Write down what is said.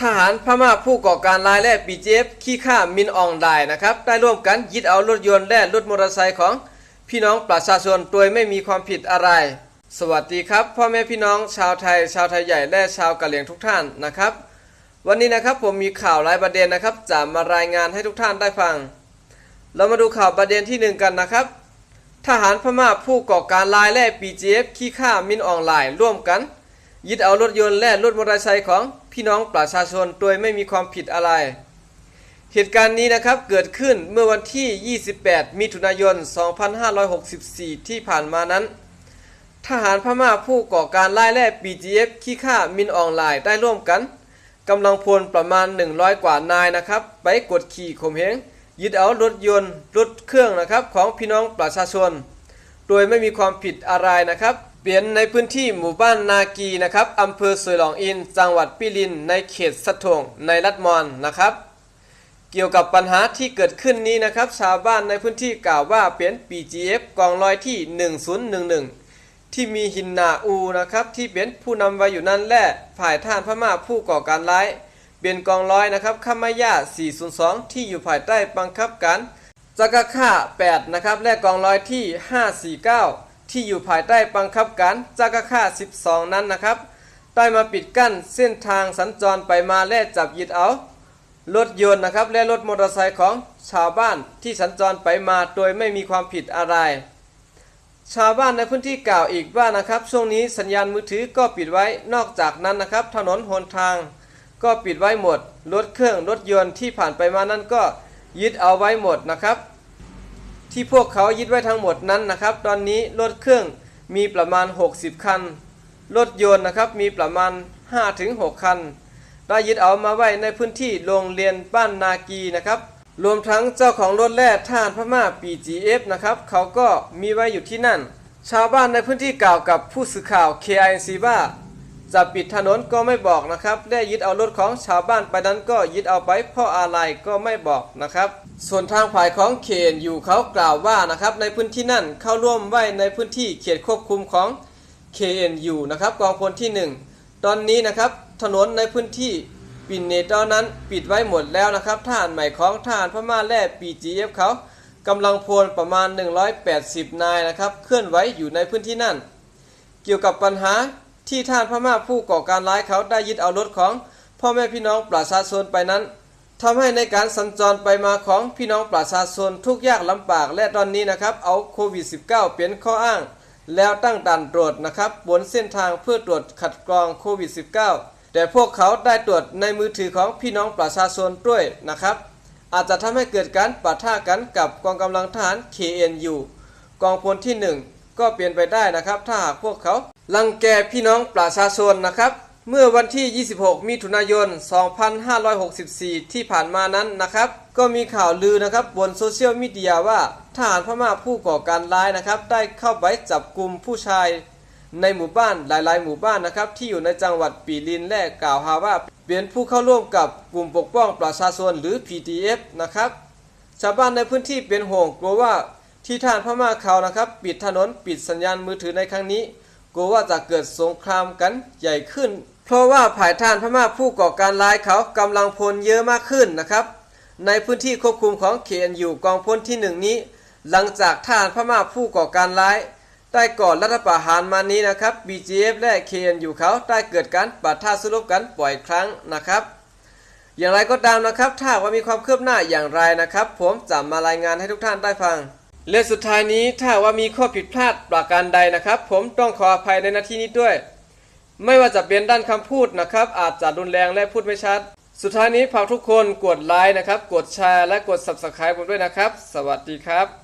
ทหารพม่าผู้ก่อการร้ายและปีเจฟขี้ข้ามินอองไดนะครับ ได้ร่วมกันยึดเอารถยนต์และรถมอเตอร์ไซค์ของพี่น้องประชาชนโดยไม่มีความผิดอะไร สวัสดีครับพ่อแม่พี่น้องชาวไทย ชาวไทยใหญ่และชาวกะเหรี่ยงทุกท่านนะครับ วันนี้นะครับผมมีข่าวหลายประเด็นนะครับ จะมารายงานให้ทุกท่านได้ฟัง เรามาดูข่าวประเด็นที่หนึ่งกันนะครับ ทหารพม่าผู้ก่อการร้ายและปีเจฟขี้ข้ามินออนไลน์ร่วมกันยึดเอารถยนต์และรถมอเตอร์ไซค์ของ พี่น้องประชาชนโดยไม่มีความผิดอะไร เหตุการณ์นี้นะครับเกิดขึ้นเมื่อวันที่ 28 มิถุนายน 2564 ที่ผ่านมานั้น ทหารพม่าผู้ก่อการร้ายและ BGF ขี้ข้ามินออนไลน์ได้ร่วมกันกำลังพลประมาณ 100 กว่านายนะครับ ไปกดขี่ข่มเหงยึดเอารถยนต์รถเครื่องนะครับของพี่น้องประชาชน โดยไม่มีความผิดอะไรนะครับ เปลี่ยนในพื้นที่หมู่บ้านนากีนะครับอำเภอสวยหลองอิน จังหวัดปิริน ในเขตสะทงในรัฐมอนนะครับ เกี่ยวกับปัญหาที่เกิดขึ้นนี้นะครับ ชาวบ้านในพื้นที่กล่าวว่าเป็น PGF กองร้อยที่ 1011 ที่มีหินนาอูนะครับที่เป็นผู้นำไว้อยู่นั้นแหละฝ่ายท่านพม่าผู้ก่อการร้ายเป็นกองร้อยนะครับข้ามายา402 ที่อยู่ภายใต้บังคับการจักรค่า8นะครับและกองร้อยที่ 549 ที่อยู่ภายใต้บังคับการจักรค่า 12 นั้นนะครับ ได้มาปิดกั้นเส้นทางสัญจรไปมาและจับยึดเอา รถยนต์นะครับและรถมอเตอร์ไซค์ของชาวบ้านที่สัญจรไปมาโดยไม่มีความผิดอะไร ชาวบ้านในพื้นที่กล่าวอีกว่านะครับ ช่วงนี้สัญญาณมือถือก็ปิดไว้นอกจากนั้นนะครับ ถนนหนทาง ก็ปิดไว้หมดรถเครื่องรถยนต์ที่ผ่านไปมานั้นก็ยึดเอาไว้หมดนะครับ ที่พวกเขายึดไว้ทั้งหมดนั้นนะครับ ตอนนี้รถเครื่องมีประมาณ 60 คัน รถยนต์นะครับมีประมาณ 5-6 คันได้ยึดเอามาไว้ในพื้นที่โรงเรียนบ้านนากีนะครับ รวมทั้งเจ้าของรถแร่ท่านพม่า PGF นะครับเขาก็มีไว้อยู่ที่นั่น ชาวบ้านในพื้นที่กล่าวกับผู้สื่อข่าว KIC ว่า จะปิดถนนก็ไม่บอกนะครับและยึดเอารถของชาวบ้านไปนั้นก็ยึดเอาไปเพราะอะไรก็ไม่บอกนะครับ ส่วนทางฝ่ายของเคนอยู่เขากล่าวว่านะครับ ในพื้นที่นั่นเข้าร่วมไว้ในพื้นที่เขตควบคุมของ KNU นะครับกองพลที่ 1 ตอนนี้นะครับถนนในพื้นที่ปินเนตอนนั้นปิดไว้หมดแล้วนะครับทหารใหม่ของทหารพม่าและ PGF เขากำลังพลประมาณ 180 นายนะครับเคลื่อนไหวอยู่ในพื้นที่นั่น เกี่ยวกับปัญหา ที่ท่านพม่าผู้ก่อการร้ายเขาได้ยึดเอารถของพ่อแม่พี่น้องประชาชนไปนั้นทำให้ในการสัญจรไปมาของพี่น้องประชาชนทุกยากลำบากและตอนนี้นะครับเอาโควิด -19 เป็นข้ออ้าง แล้วตั้งด่านตรวจนะครับบนเส้นทางเพื่อตรวจคัดกรองโควิด -19 แต่พวกเขาได้ตรวจในมือถือของพี่น้องประชาชนด้วยนะครับ อาจจะทำให้เกิดการปะทะกันกับกองกำลังทหาร KNU กองพลที่ 1 ก็เปลี่ยนไปได้นะครับ ถ้าหากพวกเขา ลังแกพี่น้องประชาชนนะครับ เมื่อวันที่ 26 มิถุนายน 2564 ที่ผ่านมานั้นนะครับ ก็มีข่าวลือนะครับบนโซเชียลมีเดียว่าทหารพม่าผู้ก่อการร้ายนะครับ ได้เข้าไปจับกลุ่มผู้ชายในหมู่บ้านหลาย ๆ หมู่บ้านนะครับ ที่อยู่ในจังหวัดปีรินและกล่าวหาว่าเป็นผู้เข้าร่วมกับกลุ่มปกป้องประชาชนหรือ PTF นะครับ ชาวบ้านในพื้นที่เป็นห่วงกลัวว่าที่ท่านพม่าเขานะครับ ปิดถนนปิดสัญญาณมือถือในครั้งนี้ กลัวว่าจะเกิดสงครามกันใหญ่ขึ้น เพราะว่าภายท่านพม่าผู้ก่อการร้ายเขากำลังพลเยอะมากขึ้นนะครับ ในพื้นที่ควบคุมของ KNU กองพลที่หนึ่งนี้ หลังจากท่านพม่าผู้ก่อการร้ายได้ก่อนรัฐประหารมานี้นะครับ BGF และ KNU เขาได้เกิดการปะทะสู้รบกันบ่อยครั้งนะครับ อย่างไรก็ตามนะครับ ถ้าว่ามีความคืบหน้าอย่างไรนะครับ ผมจะมารายงานให้ทุกท่านได้ฟัง และสุดท้ายนี้ถ้าว่ามีข้อผิดพลาดประการใดนะครับ ผมต้องขออภัยในหน้าที่นี้ด้วย ไม่ว่าจะเป็นด้านคำพูดนะครับ อาจจะรุนแรงและพูดไม่ชัด สุดท้ายนี้ฝากทุกคนกดไลค์นะครับ กดแชร์และกด Subscribe ผมด้วยนะครับ สวัสดีครับ